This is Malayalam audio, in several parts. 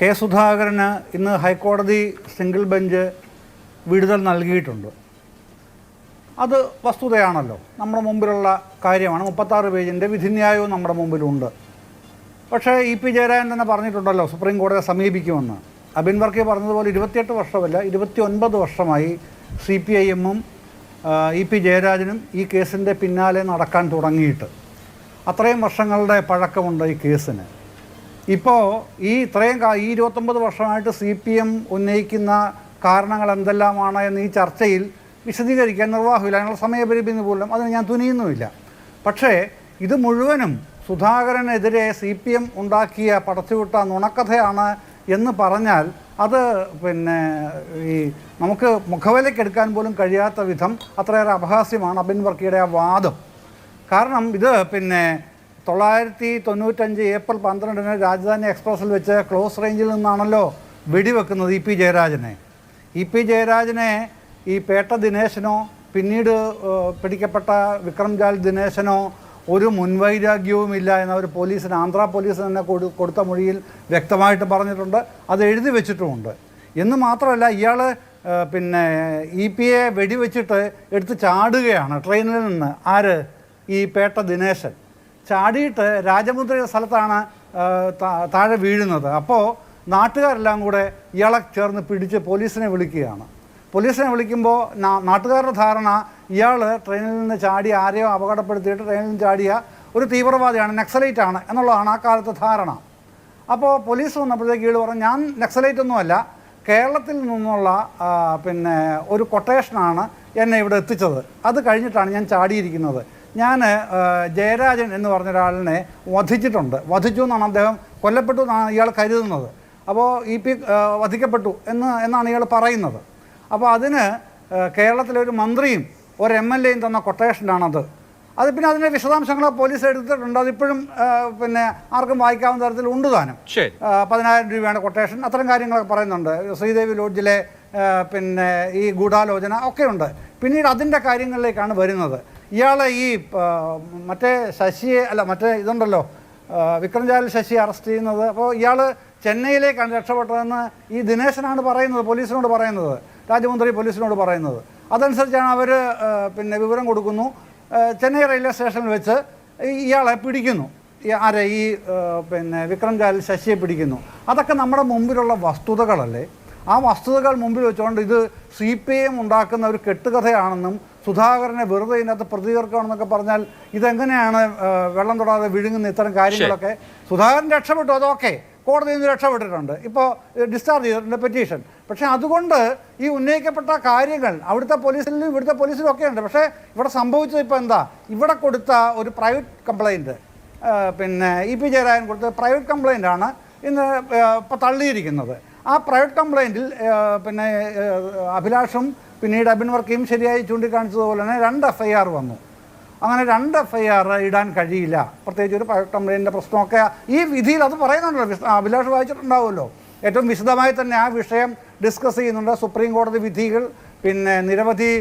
കെ സുധാകരന് ഇന്ന് ഹൈക്കോടതി സിംഗിൾ ബെഞ്ച് വിടുതൽ നൽകിയിട്ടുണ്ട്. അത് വസ്തുതയാണല്ലോ. നമ്മുടെ മുമ്പിലുള്ള കാര്യമാണ്. മുപ്പത്താറ് പേജിന്റെ വിധിന്യായവും നമ്മുടെ മുമ്പിലുണ്ട്. പക്ഷേ ഇ പി ജയരാജൻ തന്നെ പറഞ്ഞിട്ടുണ്ടല്ലോ സുപ്രീം കോടതിയെ സമീപിക്കുമെന്ന്. അബിൻ വർക്കി പറഞ്ഞതുപോലെ ഇരുപത്തിയെട്ട് വർഷമല്ല ഇരുപത്തി ഒൻപത് വർഷമായി സി പി ഐ എമ്മും ഇ പി ജയരാജനും ഈ കേസിന്റെ പിന്നാലെ നടക്കാൻ തുടങ്ങിയിട്ട്. അത്രയും വർഷങ്ങളുടെ പഴക്കമുണ്ട് ഈ കേസിന്. ഇപ്പോൾ ഈ ഇത്രയും ഈ ഇരുപത്തൊമ്പത് വർഷമായിട്ട് സി പി എം ഉന്നയിക്കുന്ന കാരണങ്ങൾ എന്തെല്ലാമാണ് എന്ന് ഈ ചർച്ചയിൽ വിശദീകരിക്കാൻ നിർവാഹമില്ല. അതിനുള്ള സമയപരിമിതി പോലും അതിന് ഞാൻ തുനിയുന്നുമില്ല. പക്ഷേ ഇത് മുഴുവനും സുധാകരനെതിരെ സി പി എം ഉണ്ടാക്കിയ പടച്ചുവിട്ട നുണക്കഥയാണ് എന്ന് പറഞ്ഞാൽ അത് പിന്നെ ഈ നമുക്ക് മുഖവിലക്കെടുക്കാൻ പോലും കഴിയാത്ത വിധം അത്രയേറെ അപഹാസ്യമാണ് അബിൻ വർക്കിയുടെ ആ വാദം. കാരണം ഇത് പിന്നെ തൊള്ളായിരത്തി തൊണ്ണൂറ്റഞ്ച് ഏപ്രിൽ പന്ത്രണ്ടിന് രാജധാനി എക്സ്പ്രസിൽ വെച്ച് ക്ലോസ് റേഞ്ചിൽ നിന്നാണല്ലോ വെടിവെക്കുന്നത് ഇ പി ജയരാജനെ. ഇ പി ജയരാജനെ ഈ പേട്ട ദിനേശനോ പിന്നീട് പിടിക്കപ്പെട്ട വിക്രംജാൽ ദിനേശനോ ഒരു മുൻവൈരാഗ്യവുമില്ല എന്ന് അവർ പോലീസിന് ആന്ധ്ര പോലീസിന് തന്നെ കൊടു കൊടുത്ത മൊഴിയിൽ വ്യക്തമായിട്ട് പറഞ്ഞിട്ടുണ്ട്. അത് എഴുതി വെച്ചിട്ടുമുണ്ട്. എന്ന് മാത്രമല്ല ഇയാൾ പിന്നെ ഇ പി എ വെടിവെച്ചിട്ട് എടുത്ത് ചാടുകയാണ് ട്രെയിനിൽ നിന്ന്. ആര്? ഈ പേട്ട ദിനേശൻ. ചാടിയിട്ട് രാജമുദ്ര സ്ഥലത്താണ് താഴെ വീഴുന്നത്. അപ്പോൾ നാട്ടുകാരെല്ലാം കൂടെ ഇയാളെ ചേർന്ന് പിടിച്ച് പോലീസിനെ വിളിക്കുകയാണ്. പോലീസിനെ വിളിക്കുമ്പോൾ നാട്ടുകാരുടെ ധാരണ ഇയാൾ ട്രെയിനിൽ നിന്ന് ചാടി ആരെയോ അപകടപ്പെടുത്തിയിട്ട് ട്രെയിനിൽ നിന്ന് ചാടിയ ഒരു തീവ്രവാദിയാണ് നക്സലൈറ്റ് ആണ് എന്നുള്ളതാണ് ആ കാലത്തെ ധാരണ. അപ്പോൾ പോലീസ് വന്നപ്പോഴത്തേക്ക് ഇയാൾ പറഞ്ഞു ഞാൻ നക്സലൈറ്റ് ഒന്നുമല്ല കേരളത്തിൽ നിന്നുള്ള പിന്നെ ഒരു കൊട്ടേഷനാണ് എന്നെ ഇവിടെ എത്തിച്ചത്. അത് കഴിഞ്ഞിട്ടാണ് ഞാൻ ചാടിയിരിക്കുന്നത്. ഞാൻ ജയരാജൻ എന്ന് പറഞ്ഞ ഒരാളിനെ വധിച്ചിട്ടുണ്ട്. വധിച്ചു എന്നാണ് അദ്ദേഹം കൊല്ലപ്പെട്ടു എന്നാണ് ഇയാൾ കരുതുന്നത്. അപ്പോൾ ഇ പി വധിക്കപ്പെട്ടു എന്ന് എന്നാണ് ഇയാൾ പറയുന്നത്. അപ്പോൾ അതിന് കേരളത്തിലെ ഒരു മന്ത്രിയും ഒരു എം എൽ എയും തന്ന കൊട്ടേഷനാണത് അത് പിന്നെ അതിന്റെ വിശദാംശങ്ങൾ പോലീസ് എടുത്തിട്ടുണ്ട്. അതിപ്പോഴും പിന്നെ ആർക്കും വായിക്കാവുന്ന തരത്തിൽ ഉണ്ട് താനും. പതിനായിരം രൂപയാണ് കൊട്ടേഷൻ. അത്തരം കാര്യങ്ങളൊക്കെ പറയുന്നുണ്ട്. ശ്രീദേവി ലോഡ്ജിലെ പിന്നെ ഈ ഗൂഢാലോചന ഒക്കെയുണ്ട് പിന്നീട് അതിന്റെ കാര്യങ്ങളിലേക്കാണ് വരുന്നത്. ഇയാളെ ഈ മറ്റേ ശശിയെ അല്ല മറ്റേ ഇതുണ്ടല്ലോ വിക്രംജാൽ ശശി അറസ്റ്റ് ചെയ്യുന്നത്. അപ്പോൾ ഇയാൾ ചെന്നൈയിലേക്കാണ് രക്ഷപ്പെട്ടതെന്ന് ഈ ദിനേശനാണ് പറയുന്നത് പോലീസിനോട് പറയുന്നത് രാജ്യമന്ത്രി പോലീസിനോട് പറയുന്നത്. അതനുസരിച്ചാണ് അവർ പിന്നെ വിവരം കൊടുക്കുന്നു. ചെന്നൈ റെയിൽവേ സ്റ്റേഷനിൽ വെച്ച് ഇയാളെ പിടിക്കുന്നു. ആരെ ഈ പിന്നെ വിക്രം ജാൽ ശശിയെ പിടിക്കുന്നു. അതൊക്കെ നമ്മുടെ മുമ്പിലുള്ള വസ്തുതകളല്ലേ? ആ വസ്തുതകൾ മുമ്പിൽ വെച്ചുകൊണ്ട് ഇത് സി പി എം ഉണ്ടാക്കുന്ന ഒരു കെട്ടുകഥയാണെന്നും സുധാകരനെ വെറുതെ ഇതിനകത്ത് പ്രതികർക്കണമെന്നൊക്കെ പറഞ്ഞാൽ ഇതെങ്ങനെയാണ് വെള്ളം തൊടാതെ വിഴുങ്ങുന്ന ഇത്തരം കാര്യങ്ങളൊക്കെ? സുധാകരൻ രക്ഷപ്പെട്ടു അതൊക്കെ കോടതിയിൽ നിന്ന് രക്ഷപ്പെട്ടിട്ടുണ്ട്. ഇപ്പോൾ ഡിസ്ചാർജ് ചെയ്തിട്ടുണ്ട് പെറ്റീഷൻ പക്ഷേ അതുകൊണ്ട് ഈ ഉന്നയിക്കപ്പെട്ട കാര്യങ്ങൾ അവിടുത്തെ പോലീസിലും ഇവിടുത്തെ പോലീസിലും ഒക്കെ ഉണ്ട്. പക്ഷേ ഇവിടെ സംഭവിച്ചത് ഇപ്പോൾ എന്താ? ഇവിടെ കൊടുത്ത ഒരു പ്രൈവറ്റ് കംപ്ലൈന്റ് പിന്നെ ഇ പി ജയരാജൻ കൊടുത്ത പ്രൈവറ്റ് കംപ്ലയിന്റ് ആണ് ഇന്ന് ഇപ്പോൾ തള്ളിയിരിക്കുന്നത്. ആ പ്രൈവറ്റ് കംപ്ലൈന്റിൽ പിന്നെ അഭിലാഷം പിന്നീട് അബിൻ വർക്കിയും ശരിയായി ചൂണ്ടിക്കാണിച്ചതുപോലെ തന്നെ രണ്ട് എഫ് ഐ ആർ വന്നു. അങ്ങനെ രണ്ട് എഫ് ഐ ആർ ഇടാൻ കഴിയില്ല. പ്രത്യേകിച്ച് ഒരു പ്രൈവറ്റ് കംപ്ലൈന്റിന്റെ പ്രശ്നമൊക്കെ ഈ വിധിയിൽ അത് പറയുന്നുണ്ടല്ലോ അഭിലാഷ് വായിച്ചിട്ടുണ്ടാവുമല്ലോ. ഏറ്റവും വിശദമായി തന്നെ ആ വിഷയം ഡിസ്കസ് ചെയ്യുന്നുണ്ട്. സുപ്രീം കോടതി വിധികൾ പിന്നെ നിരവധി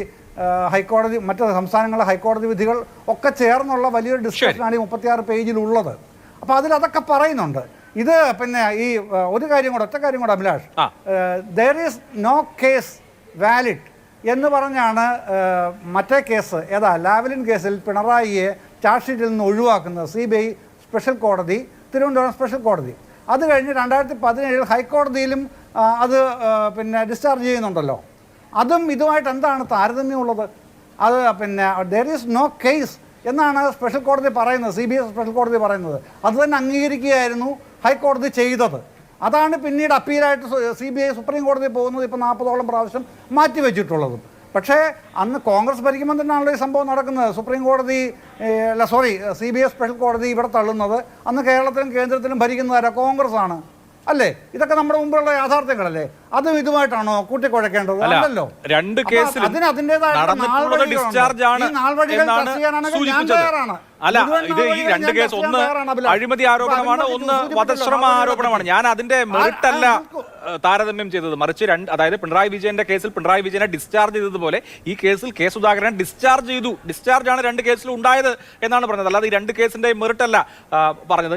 ഹൈക്കോടതി മറ്റ് സംസ്ഥാനങ്ങളിലെ ഹൈക്കോടതി വിധികൾ ഒക്കെ ചേർന്നുള്ള വലിയൊരു ഡിസ്കഷനാണ് ഈ മുപ്പത്തിയാറ് പേജിലുള്ളത്. അപ്പോൾ അതിൽ അതൊക്കെ പറയുന്നുണ്ട്. ഇത് പിന്നെ ഈ ഒരു കാര്യം കൂടെ ഒറ്റ കാര്യം കൂടെ Abhilash. There is no case valid എന്ന് പറഞ്ഞാണ് മറ്റേ കേസ് ഏതാ ലാവലിൻ കേസിൽ പിണറായിയെ ചാർജ് ഷീറ്റിൽ നിന്ന് ഒഴിവാക്കുന്നത് സി ബി ഐ സ്പെഷ്യൽ കോടതി തിരുവനന്തപുരം സ്പെഷ്യൽ കോടതി. അത് കഴിഞ്ഞ് രണ്ടായിരത്തി പതിനേഴിൽ ഹൈക്കോടതിയിലും അത് പിന്നെ ഡിസ്ചാർജ് ചെയ്യുന്നുണ്ടല്ലോ. അതും ഇതുമായിട്ട് എന്താണ് താരതമ്യമുള്ളത്? അത് പിന്നെ ദർ ഈസ് നോ കേസ് എന്നാണ് സ്പെഷ്യൽ കോടതി പറയുന്നത് സി ബി ഐ സ്പെഷ്യൽ കോടതി പറയുന്നത്. അത് തന്നെ അംഗീകരിക്കുകയായിരുന്നു. ഹൈക്കോടതി ചെയ്തത്. അതാണ് പിന്നീട് അപ്പീലായിട്ട് സി ബി ഐ സുപ്രീം കോടതി പോകുന്നത് ഇപ്പോൾ നാൽപ്പതോളം പ്രാവശ്യം മാറ്റിവെച്ചിട്ടുള്ളതും പക്ഷേ അന്ന് കോൺഗ്രസ് ഭരിക്കുമ്പോൾ തന്നെയാണല്ലോ ഈ സംഭവം നടക്കുന്നത്. സുപ്രീം കോടതി അല്ല sorry C B I special കോടതി ഇവിടെ തള്ളുന്നത്. അന്ന് കേരളത്തിലും കേന്ദ്രത്തിലും ഭരിക്കുന്നതാരാ? കോൺഗ്രസ് ആണ് അല്ലേ? ഇതൊക്കെ നമ്മുടെ മുമ്പിലുള്ള യാഥാർത്ഥ്യങ്ങളല്ലേ? അതും ഇതുമായിട്ടാണോ കൂട്ടിക്കുഴക്കേണ്ടത്? അല്ല, അല്ലല്ലോ രണ്ട് കേസ് കേസിലും അതിന് അതിന്റെതായിട്ടുള്ള ഡിസ്ചാർജ് ആണ് ഞാൻ. തയ്യാറാണ്. അല്ല ഇത് ഈ രണ്ട് കേസ് ഒന്ന്. അഴിമതി ആരോപണമാണ് ഒന്ന് വധശ്രമ ആരോപണമാണ്. ഞാൻ അതിന്റെ ഏഹ്, താരതമ്യം ചെയ്തത്. മറിച്ച് രണ്ട് അതായത് പിണറായി വിജയന്റെ കേസിൽ പിണറായി വിജയനെ ഡിസ്ചാർജ് ചെയ്തതുപോലെ ഈ കേസിൽ കെ സുധാകരൻ ഡിസ്ചാർജ് ചെയ്തു. ഡിസ്ചാർജ് ആണ് രണ്ട് കേസിലും ഉണ്ടായത് എന്നാണ് പറഞ്ഞത്. അല്ലാതെ ഈ രണ്ട് കേസിന്റെ മെറിട്ടല്ല പറഞ്ഞത്.